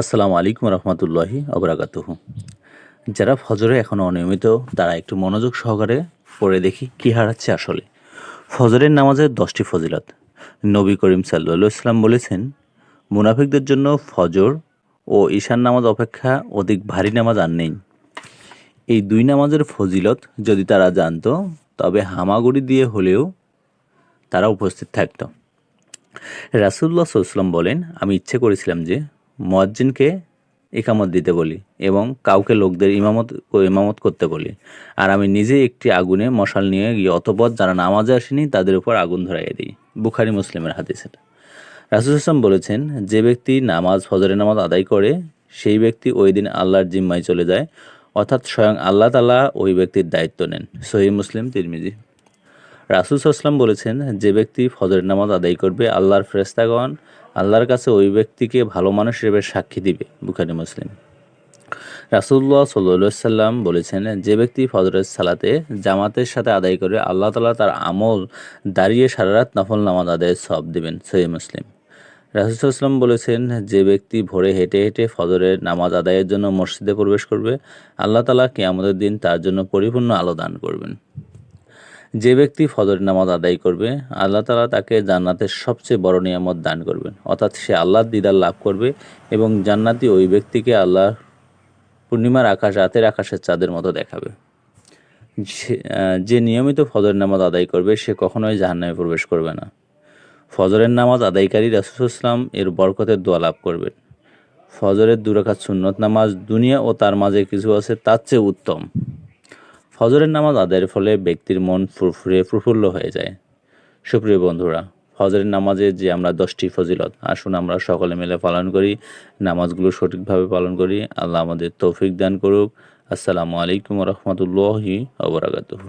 আসসালামু আলাইকুম রহমতুল্লাহি অবরাকাতুহ। যারা ফজরে এখনও অনিয়মিত, তারা একটু মনোযোগ সহকারে পড়ে দেখি কী হারাচ্ছে আসলে। ফজরের নামাজের দশটি ফজিলত। নবী করিম সাল্লা ইসলাম বলেছেন, মুনাফিকদের জন্য ফজর ও ঈশান নামাজ অপেক্ষা অধিক ভারী নামাজ আর নেই। এই দুই নামাজের ফজিলত যদি তারা জানত, তবে হামাগুড়ি দিয়ে হলেও তারা উপস্থিত থাকত। রাসুল্লাহ সাল্লাম বলেন, আমি ইচ্ছে করেছিলাম যে মজ্জিনকে একামত দিতে বলি এবং কাউকে লোকদের ইমামত ইমামত করতে বলি। আর আমি নিজে একটি আগুনে মশাল নিয়ে গিয়ে অতপর যারা নামাজে আসেনি তাদের উপর আগুন ধরাইয়ে দিই। বুখারি মুসলিমের হাদিস এটা রাসুল আসলাম বলেছেন, যে ব্যক্তি নামাজ, ফজরের নামাজ আদায় করে, সেই ব্যক্তি ওই দিন আল্লাহর জিম্মায় চলে যায়, অর্থাৎ স্বয়ং আল্লাহ তালা ওই ব্যক্তির দায়িত্ব নেন। সহি মুসলিম, তিরমিজি। রাসুল সাল্লাম বলেছেন, যে ব্যক্তি ফজরের নামাজ আদায় করবে, আল্লাহর ফেরেস্তাগণ আল্লাহর কাছে ওই ব্যক্তিকে ভালো মানুষ হিসেবে সাক্ষী দিবে বুখারি, মুসলিম। রাসুল্লাহ সাল্লা সাল্লাম বলেছেন, যে ব্যক্তি ফজরের সালাতে জামাতের সাথে আদায় করে আল্লাহ তালা তার আমল দাঁড়িয়ে সারা রাত নফল নামাজ আদায়ের সব দিবেন সহি মুসলিম। রাসুলাম বলেছেন, যে ব্যক্তি ভোরে হেঁটে হেঁটে ফজরের নামাজ আদায়ের জন্য মসজিদে প্রবেশ করবে, আল্লাহ তালা কেয়ামতের দিন তার জন্য পরিপূর্ণ আলো দান করবেন। যে ব্যক্তি ফজর নামাজ আদায় করবে, আল্লাহ তালা তাকে জান্নাতের সবচেয়ে বড় নিয়ামত দান করবেন। অর্থাৎ সে আল্লাহর দিদার লাভ করবে এবং জান্নাতি ওই ব্যক্তিকে আল্লাহ পূর্ণিমার আকাশ, রাতের আকাশের চাঁদের মতো দেখাবে। যে নিয়মিত ফজর নামাজ আদায় করবে, সে কখনোই জাহান্নামে প্রবেশ করবে না। ফজরের নামাজ আদায়কারী রাসুলাম এর বরকতের দোয়া লাভ করবেন। ফজরের দুরাকাত সুন্নত নামাজ দুনিয়া ও তার মাঝে কিছু আছে, তার চেয়ে উত্তম। ফজরের নামাজ আদায়ের ফলে ব্যক্তির মন ফুরফুরে প্রফুল্ল হয়ে যায়। সুপ্রিয় বন্ধুরা, ফজরের নামাজে যে আমরা দশটি ফজিলত, আসুন আমরা সকলে মিলে পালন করি, নামাজগুলো সঠিকভাবে পালন করি। আল্লাহ আমাদের তৌফিক দান করুক। আসসালামু আলাইকুম রহমতুল্লাহি আবরাকাতুহ